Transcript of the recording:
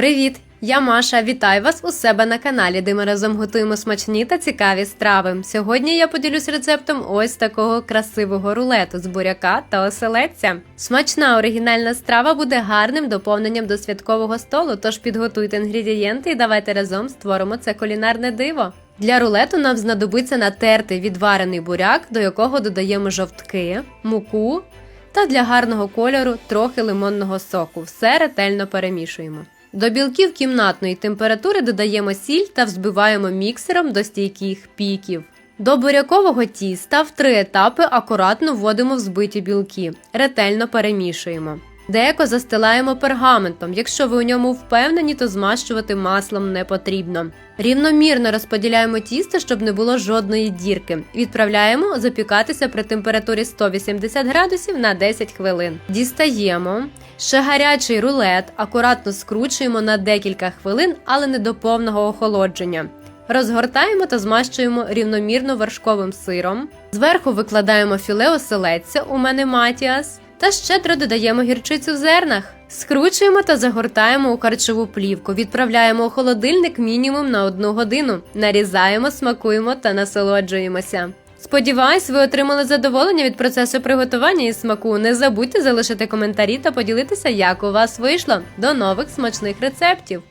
Привіт! Я Маша. Вітаю вас у себе на каналі, де ми разом готуємо смачні та цікаві страви. Сьогодні я поділюсь рецептом ось такого красивого рулету з буряка та оселедця. Смачна оригінальна страва буде гарним доповненням до святкового столу. Тож підготуйте інгредієнти і давайте разом створимо це кулінарне диво. Для рулету нам знадобиться натертий відварений буряк, до якого додаємо жовтки, муку та для гарного кольору трохи лимонного соку. Все ретельно перемішуємо. До білків кімнатної температури додаємо сіль та взбиваємо міксером до стійких піків. До бурякового тіста в три етапи акуратно вводимо взбиті білки, ретельно перемішуємо. Деко застилаємо пергаментом. Якщо ви у ньому впевнені, то змащувати маслом не потрібно. Рівномірно розподіляємо тісто, щоб не було жодної дірки. Відправляємо запікатися при температурі 180 градусів на 10 хвилин. Дістаємо. Ще гарячий рулет акуратно скручуємо на декілька хвилин, але не до повного охолодження. Розгортаємо та змащуємо рівномірно вершковим сиром. Зверху викладаємо філе оселедця, у мене матіас, та щедро додаємо гірчицю в зернах. Скручуємо та загортаємо у харчову плівку. Відправляємо у холодильник мінімум на одну годину. Нарізаємо, смакуємо та насолоджуємося. Сподіваюсь, ви отримали задоволення від процесу приготування і смаку. Не забудьте залишити коментарі та поділитися, як у вас вийшло. До нових смачних рецептів!